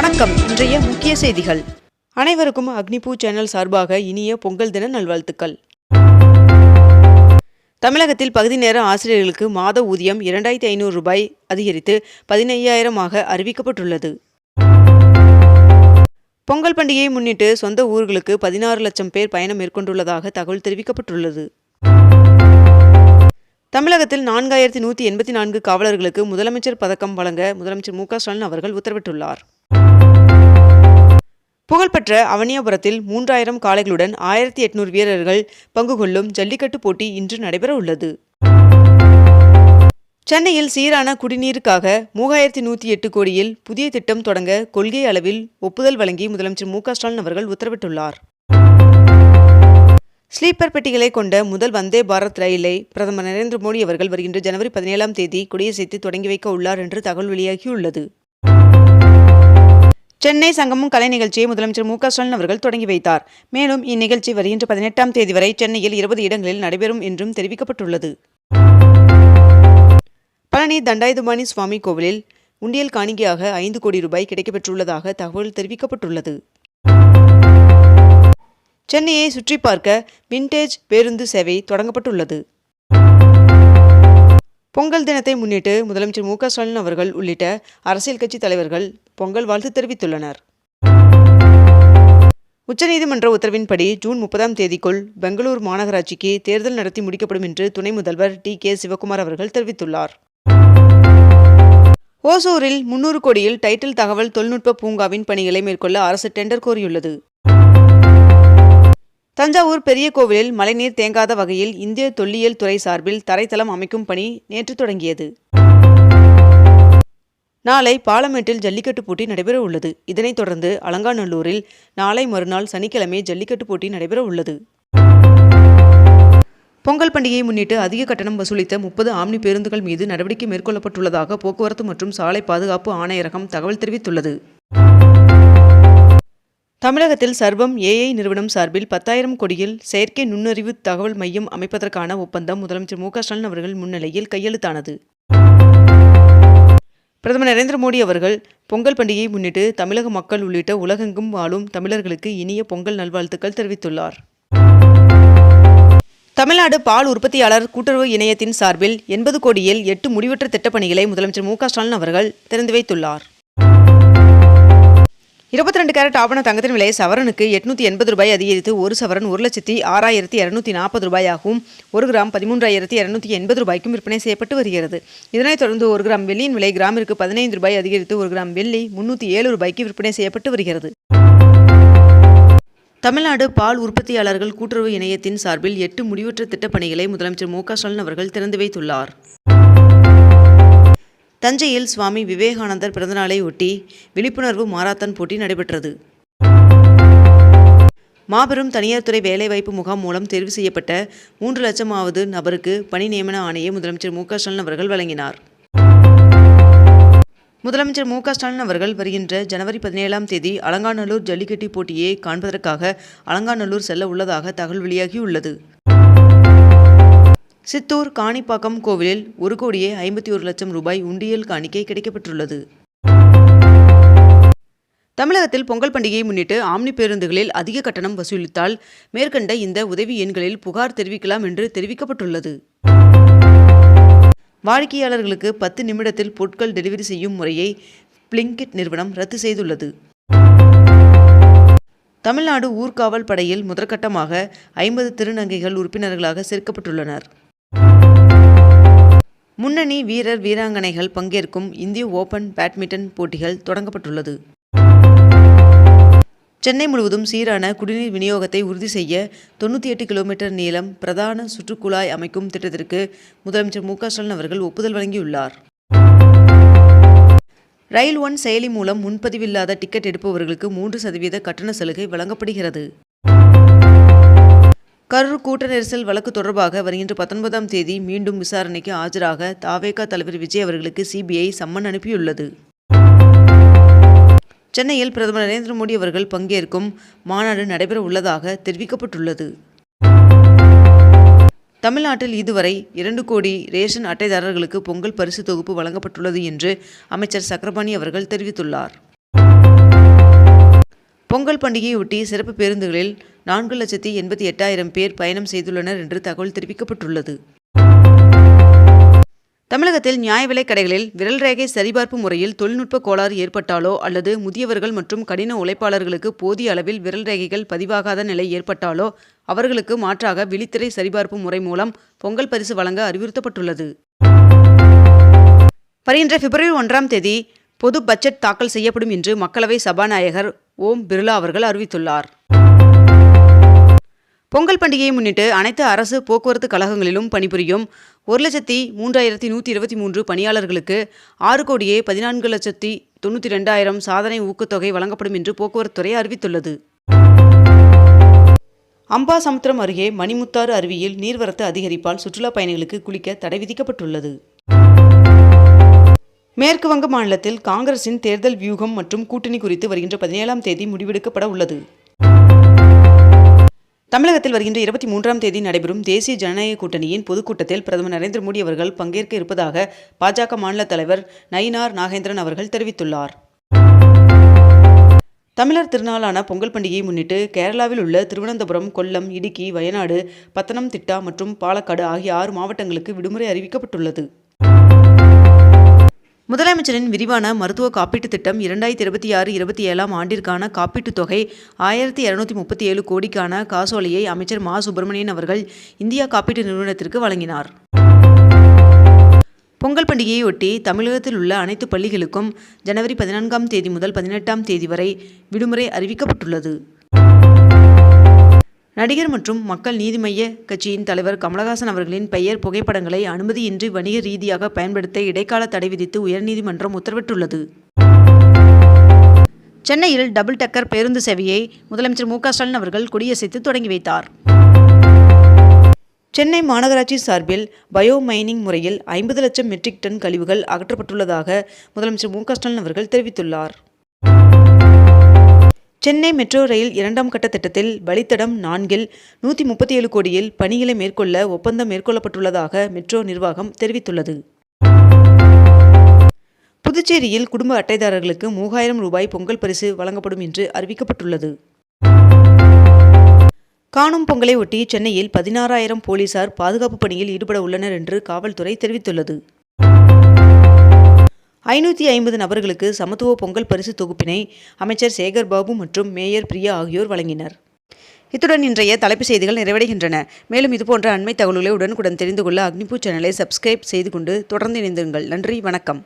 வணக்கம். இன்றைய முக்கிய செய்திகள். அனைவருக்கும் அக்னிபூ சேனல் சார்பாக இனிய பொங்கல் தின நல்வாழ்த்துக்கள். தமிழகத்தில் பகுதி நேர ஆசிரியர்களுக்கு மாத ஊதியம் இரண்டாயிரத்தி ஐநூறு ரூபாய் அதிகரித்து பதினையாயிரமாக அறிவிக்கப்பட்டுள்ளது. பொங்கல் பண்டிகையை முன்னிட்டு சொந்த ஊர்களுக்கு பதினாறு லட்சம் பேர் பயணம் மேற்கொண்டுள்ளதாக தகவல் தெரிவிக்கப்பட்டுள்ளது. தமிழகத்தில் நான்காயிரத்தி நூற்றி எண்பத்தி நான்கு காவலர்களுக்கு முதலமைச்சர் பதக்கம் வழங்க முதலமைச்சர் மு க ஸ்டாலின் அவர்கள் உத்தரவிட்டுள்ளார். புகழ்பெற்ற அவனியாபுரத்தில் மூன்றாயிரம் காளைகளுடன் ஆயிரத்தி எட்நூறு வீரர்கள் பங்கு கொள்ளும் ஜல்லிக்கட்டு போட்டி இன்று நடைபெற உள்ளது. சென்னையில் சீரான குடிநீருக்காக மூவாயிரத்தி நூற்றி எட்டு கோடியில் புதிய திட்டம் தொடங்க கொள்கை அளவில் ஒப்புதல் வழங்கி முதலமைச்சர் மு ஸ்டாலின் அவர்கள் உத்தரவிட்டுள்ளார். ஸ்லீப்பர் பெட்டிகளை கொண்ட முதல் வந்தே பாரத் ரயிலை பிரதமர் நரேந்திர மோடி அவர்கள் வருகின்ற ஜனவரி பதினேழாம் தேதி கொடியசைத்து தொடங்கி வைக்க உள்ளார் என்று தகவல் வெளியாகியுள்ளது. சென்னை சங்கமும் கலை நிகழ்ச்சியை முதலமைச்சர் மு ஸ்டாலின் அவர்கள் தொடங்கி வைத்தார். மேலும் இந்நிகழ்ச்சி வருகின்ற பதினெட்டாம் தேதி வரை சென்னையில் இருபது இடங்களில் நடைபெறும் என்றும் தெரிவிக்கப்பட்டுள்ளது. பழனி தண்டாயுதபாணி சுவாமி கோவிலில் உண்டியல் காணிக்கையாக ஐந்து கோடி ரூபாய் கிடைக்கப்பெற்றுள்ளதாக தகவல் தெரிவிக்கப்பட்டுள்ளது. சென்னையை சுற்றி பார்க்க விண்டேஜ் பேருந்து சேவை தொடங்கப்பட்டுள்ளது. பொங்கல் தினத்தை முன்னிட்டு முதலமைச்சர் மு க ஸ்டாலின் அவர்கள் உள்ளிட்ட அரசியல் கட்சி தலைவர்கள் பொங்கல் வாழ்த்து தெரிவித்துள்ளனர். உச்சநீதிமன்ற உத்தரவின்படி ஜூன் முப்பதாம் தேதிக்குள் பெங்களூர் மாநகராட்சிக்கு தேர்தல் நடத்தி முடிக்கப்படும் என்று துணை முதல்வர் டி கே சிவகுமார் அவர்கள் தெரிவித்துள்ளார். ஓசூரில் முன்னூறு கோடியில் டைட்டில் தகவல் தொழில்நுட்ப பூங்காவின் பணிகளை மேற்கொள்ள அரசு டெண்டர் கோரியுள்ளது. தஞ்சாவூர் பெரிய கோவிலில் மழைநீர் தேங்காத வகையில் இந்திய தொல்லியல் துறை சார்பில் தரைத்தளம் அமைக்கும் பணி நேற்று தொடங்கியது. நாளை பாலமேட்டில் ஜல்லிக்கட்டு போட்டி நடைபெற உள்ளது. இதனைத் தொடர்ந்து அலங்காநல்லூரில் நாளை மறுநாள் சனிக்கிழமை ஜல்லிக்கட்டு போட்டி நடைபெற உள்ளது. பொங்கல் பண்டிகையை முன்னிட்டு அதிக கட்டணம் வசூலித்த முப்பது ஆம்னி பேருந்துகள் மீது நடவடிக்கை மேற்கொள்ளப்பட்டுள்ளதாக போக்குவரத்து மற்றும் சாலை பாதுகாப்பு ஆணையரகம் தகவல் தெரிவித்துள்ளது. தமிழகத்தில் சர்வம் ஏஐ நிறுவனம் சார்பில் பத்தாயிரம் கோடியில் செயற்கை நுண்ணறிவு தகவல் மையம் அமைப்பதற்கான ஒப்பந்தம் முதலமைச்சர் மு ஸ்டாலின் அவர்கள் முன்னிலையில் கையெழுத்தானது. பிரதமர் நரேந்திர மோடி அவர்கள் பொங்கல் பண்டிகையை முன்னிட்டு தமிழக மக்கள் உள்ளிட்ட உலகெங்கும் வாழும் தமிழர்களுக்கு இனிய பொங்கல் நல்வாழ்த்துக்கள் தெரிவித்துள்ளார். தமிழ்நாடு பால் உற்பத்தியாளர் கூட்டுறவு இணையத்தின் சார்பில் எண்பது கோடியில் எட்டு முடிவற்ற திட்டப்பணிகளை முதலமைச்சர் மு ஸ்டாலின் அவர்கள் திறந்து வைத்துள்ளார். இருபத்தி ரெண்டு கேரட் ஆவண தங்கத்தின் விலை சவரனுக்கு எட்நூத்தி எண்பது ரூபாய் அதிகரித்து ஒரு சவரன் ஒரு லட்சத்தி ஆறாயிரத்தி இரநூத்தி நாற்பது ரூபாயாகவும் ஒரு கிராம் பதிமூன்றாயிரத்தி இரநூத்தி எண்பது ரூபாய்க்கும் விற்பனை செய்யப்பட்டு வருகிறது. இதனைத் தொடர்ந்து ஒரு கிராம் வெள்ளியின் விலை கிராமிற்கு பதினைந்து ரூபாய் அதிகரித்து ஒரு கிராம் வெள்ளி முன்னூற்றி ஏழு ரூபாய்க்கு விற்பனை செய்யப்பட்டு வருகிறது. தமிழ்நாடு பால் உற்பத்தியாளர்கள் கூட்டுறவு இணையத்தின் சார்பில் எட்டு முடிவுற்ற திட்டப்பணிகளை முதலமைச்சர் மு க ஸ்டாலின் அவர்கள் திறந்து வைத்துள்ளார். தஞ்சையில் சுவாமி விவேகானந்தர் பிறந்தநாளை ஒட்டி விழிப்புணர்வு மாரத்தான் போட்டி நடைபெற்றது. மாபெரும் தனியார் துறை வேலைவாய்ப்பு முகாம் மூலம் தேர்வு செய்யப்பட்ட மூன்று லட்சமாவது நபருக்கு பணி நியமன ஆணையை முதலமைச்சர் மு க ஸ்டாலின் அவர்கள் வழங்கினார். முதலமைச்சர் மு க ஸ்டாலின் அவர்கள் வருகின்ற ஜனவரி பதினேழாம் தேதி அலங்காநல்லூர் ஜல்லிக்கட்டு போட்டியை காண்பதற்காக அலங்காநல்லூர் செல்ல உள்ளதாக தகவல் வெளியாகியுள்ளது. சித்தூர் காணிப்பாக்கம் கோவிலில் ஒரு கோடியே ஐம்பத்தி ஒரு லட்சம் ரூபாய் உண்டியல் காணிக்கை கிடைக்கப்பட்டுள்ளது தமிழகத்தில் பொங்கல் பண்டிகையை முன்னிட்டு ஆம்னி பேருந்துகளில் அதிக கட்டணம் வசூலித்தால் மேற்கண்ட இந்த உதவி எண்களில் புகார் தெரிவிக்கலாம் என்று தெரிவிக்கப்பட்டுள்ளது. வாடிக்கையாளர்களுக்கு பத்து நிமிடத்தில் பொருட்கள் டெலிவரி செய்யும் முறையை பிளிங்கிட் நிறுவனம் ரத்து செய்துள்ளது. தமிழ்நாடு ஊர்காவல் படையில் முதற்கட்டமாக ஐம்பது திருநங்கைகள் உறுப்பினர்களாக சேர்க்கப்பட்டுள்ளனர். முன்னணி வீரர் வீராங்கனைகள் பங்கேற்கும் இந்திய ஓபன் பேட்மிண்டன் போட்டிகள் தொடங்கப்பட்டுள்ளது. சென்னை முழுவதும் சீரான குடிநீர் விநியோகத்தை உறுதி செய்ய தொண்ணூற்றி எட்டு கிலோமீட்டர் நீளம் பிரதான சுற்றுக்குழாய் அமைக்கும் திட்டத்திற்கு முதலமைச்சர் மு ஸ்டாலின் அவர்கள் ஒப்புதல் வழங்கியுள்ளார். ரயில் ஒன் செயலி மூலம் முன்பதிவில்லாத டிக்கெட் எடுப்பவர்களுக்கு மூன்று சதவீத கட்டண சலுகை வழங்கப்படுகிறது. கரூர் கூட்ட நெரிசல் வழக்கு தொடர்பாக வருகின்ற பத்தொன்பதாம் தேதி மீண்டும் விசாரணைக்கு ஆஜராக தாவேகா தலைவர் விஜய் அவர்களுக்கு சிபிஐ சம்மன் அனுப்பியுள்ளது. சென்னையில் பிரதமர் நரேந்திர மோடி அவர்கள் பங்கேற்கும் மாநாடு நடைபெற உள்ளதாக தெரிவிக்கப்பட்டுள்ளது. தமிழ்நாட்டில் இதுவரை இரண்டு கோடி ரேஷன் அட்டைதாரர்களுக்கு பொங்கல் பரிசு தொகுப்பு வழங்கப்பட்டுள்ளது என்று அமைச்சர் சக்கரபாணி அவர்கள் தெரிவித்துள்ளார். பொங்கல் பண்டிகையொட்டி சிறப்பு பேருந்துகளில் நான்கு லட்சத்தி எண்பத்தி எட்டாயிரம் பேர் பயணம் செய்துள்ளனர் என்று தகவல் தெரிவிக்கப்பட்டுள்ளது. தமிழகத்தில் நியாய விலைக் கடைகளில் விரல் ரேகை சரிபார்ப்பு முறையில் தொழில்நுட்ப கோளாறு ஏற்பட்டாலோ அல்லது முதியவர்கள் மற்றும் கடின உழைப்பாளர்களுக்கு போதிய அளவில் விரல் ரேகைகள் பதிவாகாத நிலை ஏற்பட்டாலோ அவர்களுக்கு மாற்றாக விழித்திரை சரிபார்ப்பு முறை மூலம் பொங்கல் பரிசு வழங்க அறிவுறுத்தப்பட்டுள்ளது. வருகின்ற பிப்ரவரி ஒன்றாம் தேதி பொது பட்ஜெட் தாக்கல் செய்யப்படும் என்று மக்களவை சபாநாயகர் ஓம் பிர்லா அவர்கள் அறிவித்துள்ளார். பொங்கல் பண்டிகையை முன்னிட்டு அனைத்து அரசு போக்குவரத்து கழகங்களிலும் பணிபுரியும் ஒரு லட்சத்தி மூன்றாயிரத்தி நூற்றி இருபத்தி மூன்று பணியாளர்களுக்கு ஆறு கோடியே பதினான்கு லட்சத்தி தொண்ணூற்றி ரெண்டாயிரம் சாதனை ஊக்கத்தொகை வழங்கப்படும் என்று போக்குவரத்துறை அறிவித்துள்ளது. அம்பாசமுத்திரம் அருகே மணிமுத்தாறு அருவியில் நீர்வரத்து அதிகரிப்பால் சுற்றுலா பயணிகளுக்கு குளிக்க தடை விதிக்கப்பட்டுள்ளது. மேற்கு வங்க மாநிலத்தில் காங்கிரசின் தேர்தல் வியூகம் மற்றும் கூட்டணி குறித்து வருகின்ற பதினேழாம் தேதி முடிவெடுக்கப்பட உள்ளது. தமிழகத்தில் வருகின்ற இருபத்தி மூன்றாம் தேதி நடைபெறும் தேசிய ஜனநாயக கூட்டணியின் பொதுக்கூட்டத்தில் பிரதமர் நரேந்திர மோடி அவர்கள் பங்கேற்க இருப்பதாக பாஜக மாநில தலைவர் நயினார் நாகேந்திரன் அவர்கள் தெரிவித்துள்ளார். தமிழர் திருநாளான பொங்கல் பண்டிகையை முன்னிட்டு கேரளாவில் உள்ள திருவனந்தபுரம் கொல்லம் இடுக்கி வயநாடு பத்தனம்திட்டா மற்றும் பாலக்காடு ஆகிய ஆறு மாவட்டங்களுக்கு விடுமுறை அறிவிக்கப்பட்டுள்ளது. முதலமைச்சரின் விரிவான மருத்துவ காப்பீட்டுத் திட்டம் இரண்டாயிரத்தி இருபத்தி ஆறு இருபத்தி ஏழாம் ஆண்டிற்கான காப்பீட்டுத் தொகை ஆயிரத்தி இரநூத்தி முப்பத்தி ஏழு கோடிக்கான காசோலையை அமைச்சர் மா. சுப்பிரமணியன் அவர்கள் இந்தியா காப்பீட்டு நிறுவனத்திற்கு வழங்கினார். பொங்கல் பண்டிகையொட்டி தமிழகத்தில் உள்ள அனைத்து பள்ளிகளுக்கும் ஜனவரி பதினான்காம் தேதி முதல் பதினெட்டாம் தேதி வரை விடுமுறை அறிவிக்கப்பட்டுள்ளது. நடிகர் மற்றும் மக்கள் நீதி மைய கட்சியின் தலைவர் கமலஹாசன் அவர்களின் பெயர் புகைப்படங்களை அனுமதியின்றி வணிக ரீதியாக பயன்படுத்த இடைக்கால தடை விதித்து உயர்நீதிமன்றம் உத்தரவிட்டுள்ளது. சென்னையில் டபுள் டக்கர் பேருந்து சேவையை முதலமைச்சர் மு ஸ்டாலின் அவர்கள் கொடியசைத்து தொடங்கி வைத்தார். சென்னை மாநகராட்சி சார்பில் பயோ மைனிங் முறையில் ஐம்பது லட்சம் மெட்ரிக் டன் கழிவுகள் அகற்றப்பட்டுள்ளதாக முதலமைச்சர் மு ஸ்டாலின் அவர்கள் தெரிவித்துள்ளார். சென்னை மெட்ரோ ரயில் இரண்டாம் கட்ட திட்டத்தில் வழித்தடம் நான்கில் நூற்றி முப்பத்தி ஏழு கோடியில் பணிகளை மேற்கொள்ள ஒப்பந்தம் மேற்கொள்ளப்பட்டுள்ளதாக மெட்ரோ நிர்வாகம் தெரிவித்துள்ளது. புதுச்சேரியில் குடும்ப அட்டைதாரர்களுக்கு மூவாயிரம் ரூபாய் பொங்கல் பரிசு வழங்கப்படும் என்று அறிவிக்கப்பட்டுள்ளது. காணும் பொங்கலை ஒட்டி சென்னையில் பதினாறாயிரம் போலீசார் பாதுகாப்பு பணியில் ஈடுபட உள்ளனர் என்று காவல்துறை தெரிவித்துள்ளது. ஐநூற்றி ஐம்பது நபர்களுக்கு சமத்துவ பொங்கல் பரிசு தொகுப்பினை அமைச்சர் சேகர் பாபு மற்றும் மேயர் பிரியா ஆகியோர் வழங்கினர். இத்துடன் இன்றைய தலைப்புச் செய்திகள் நிறைவடைகின்றன. மேலும் இதுபோன்ற அண்மை தகவல்களை உடனுக்குடன் தெரிந்து கொள்ள அக்னிபூ சேனலை சப்ஸ்கிரைப் செய்து கொண்டு தொடர்ந்து இணைந்திருங்கள். நன்றி வணக்கம்.